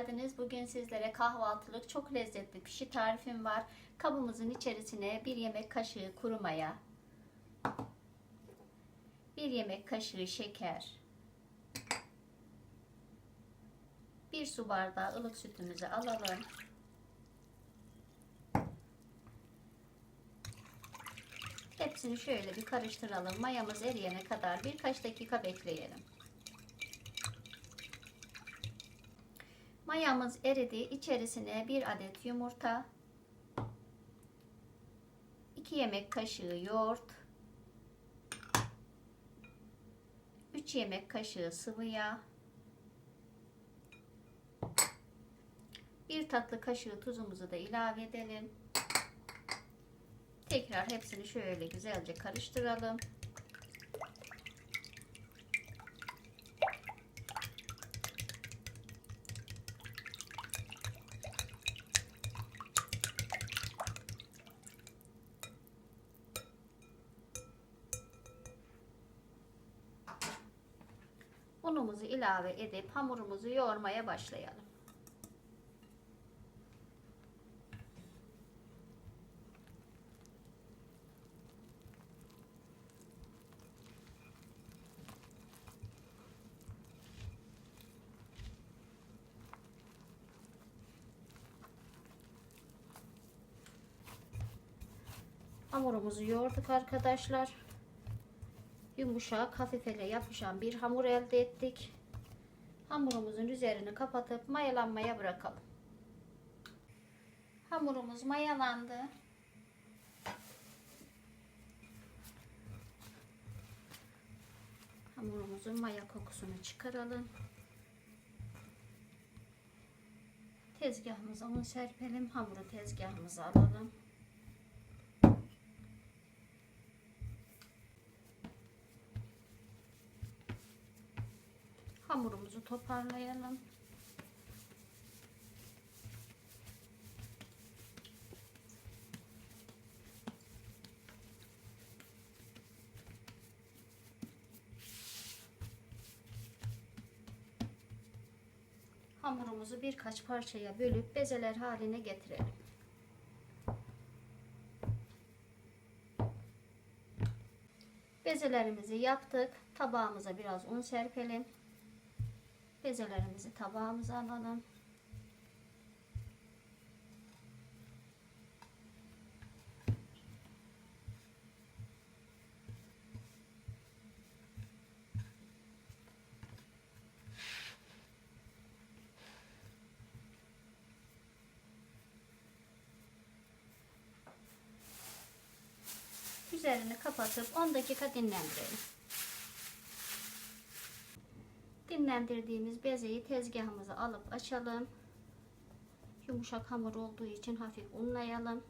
geldiniz. Bugün sizlere kahvaltılık çok lezzetli pişi tarifim var. Kabımızın içerisine bir yemek kaşığı kuru maya, bir yemek kaşığı şeker, bir su bardağı ılık sütümüzü alalım. Hepsini şöyle bir karıştıralım. Mayamız eriyene kadar birkaç dakika bekleyelim. Mayamız eridi. İçerisine bir adet yumurta, 2 yemek kaşığı yoğurt, 3 yemek kaşığı sıvı yağ, 1 tatlı kaşığı tuzumuzu da ilave edelim. Tekrar hepsini şöyle güzelce karıştıralım. Unumuzu ilave edip hamurumuzu yoğurmaya başlayalım. Hamurumuzu yoğurduk arkadaşlar. Yumuşak, hafif ele yapışan bir hamur elde ettik. Hamurumuzun üzerini kapatıp mayalanmaya bırakalım. Hamurumuz mayalandı. Hamurumuzun maya kokusunu çıkaralım. Tezgahımıza un serpelim. Hamuru tezgahımıza alalım. Hamurumuzu toparlayalım. Hamurumuzu birkaç parçaya bölüp bezeler haline getirelim. Bezelerimizi yaptık. Tabağımıza biraz un serpelim. Bezelerimizi tabağımıza alalım. Üzerini kapatıp 10 dakika dinlendirelim. Dinlendirdiğimiz bezeyi tezgahımıza alıp açalım. Yumuşak hamur olduğu için hafif unlayalım.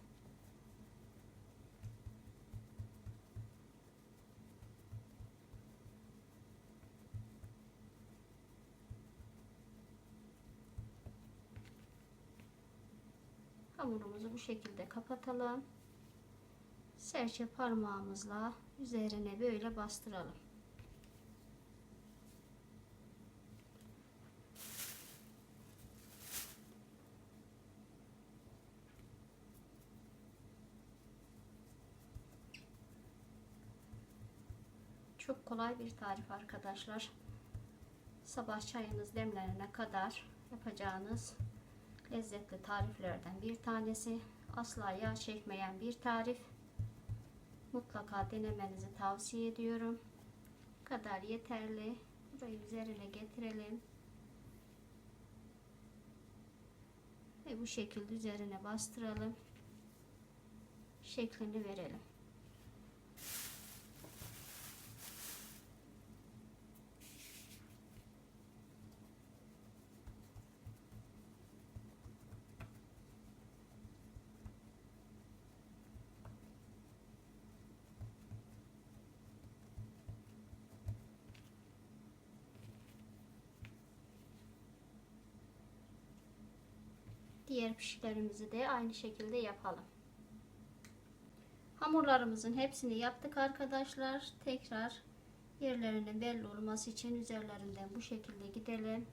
Hamurumuzu bu şekilde kapatalım. Serçe parmağımızla üzerine böyle bastıralım. Çok kolay bir tarif arkadaşlar. Sabah çayınız demlenene kadar yapacağınız lezzetli tariflerden bir tanesi. Asla yağ çekmeyen bir tarif. Mutlaka denemenizi tavsiye ediyorum. Bu kadar yeterli. Burayı üzerine getirelim. Ve bu şekilde üzerine bastıralım. Şeklini verelim. Diğer pişilerimizi de aynı şekilde yapalım. Hamurlarımızın hepsini yaptık arkadaşlar. Tekrar yerlerinin belli olması için üzerlerinden bu şekilde gidelim.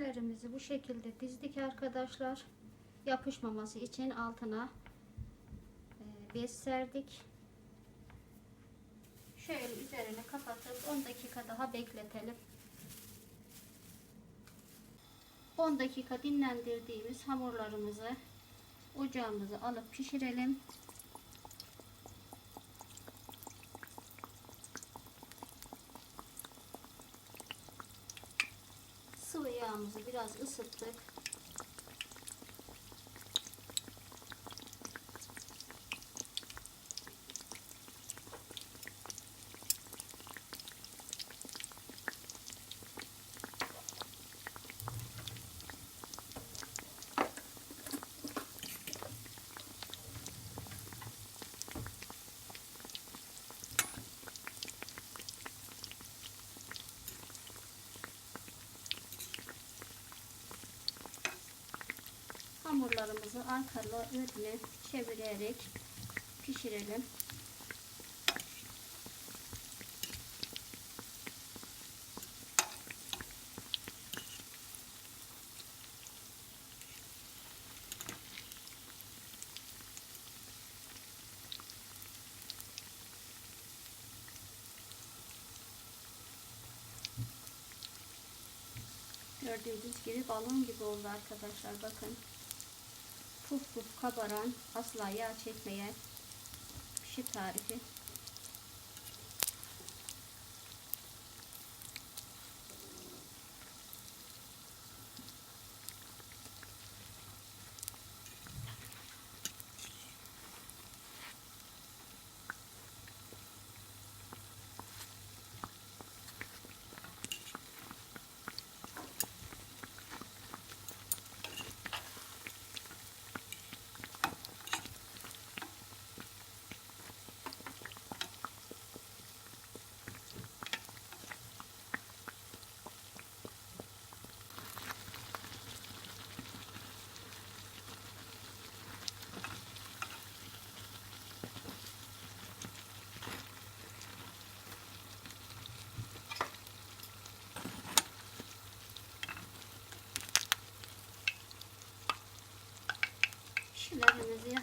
Pişilerimizi bu şekilde dizdik arkadaşlar. Yapışmaması için altına bez serdik. Şöyle üzerine kapatıp 10 dakika daha bekletelim. 10 dakika dinlendirdiğimiz hamurlarımızı ocağımıza alıp pişirelim. Sıvı yağımızı biraz ısıttık. Hamurlarımızı arkalı önüne çevirerek pişirelim. Gördüğünüz gibi balon gibi oldu arkadaşlar bakın. Puf puf kabaran asla yağ çekmeyen pişi tarifi.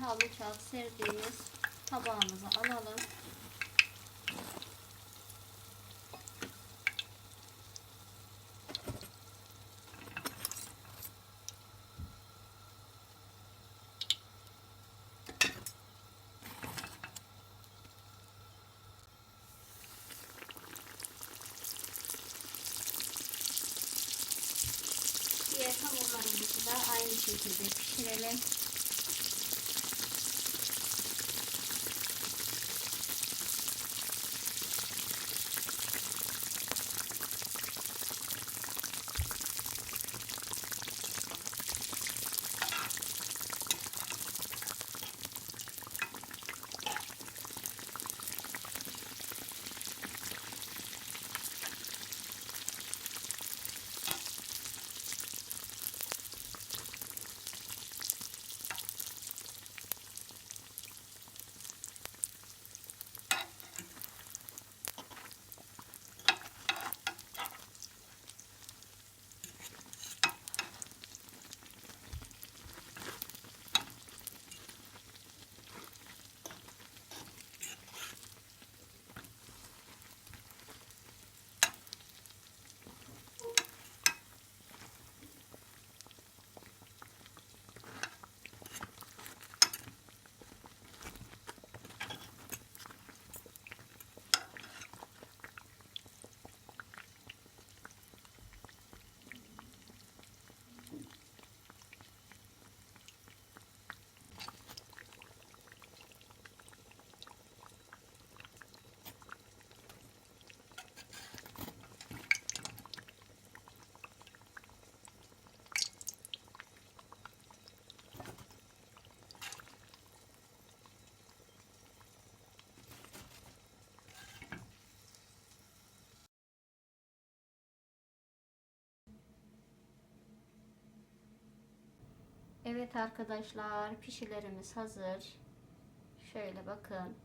Havlu kağıt serdiğimiz tabağımıza alalım. Diğer hamurlarımızı da aynı şekilde pişirelim. Evet arkadaşlar pişilerimiz hazır. Şöyle bakın.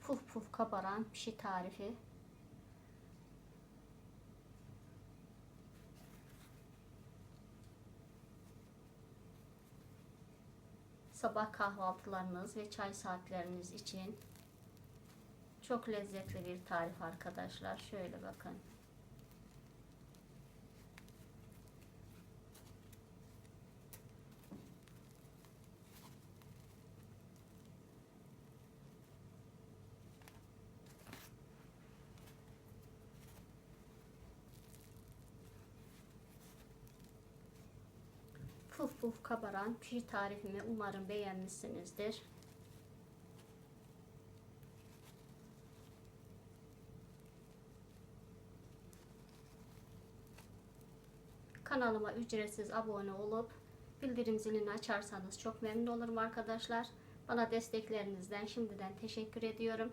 Puf puf kabaran pişi tarifi. Sabah kahvaltılarınız ve çay saatleriniz için çok lezzetli bir tarif arkadaşlar. Şöyle bakın. Puf kabaran pişi tarifimi umarım beğenmişsinizdir. Kanalıma ücretsiz abone olup bildirim zilini açarsanız çok memnun olurum arkadaşlar. Bana desteklerinizden şimdiden teşekkür ediyorum.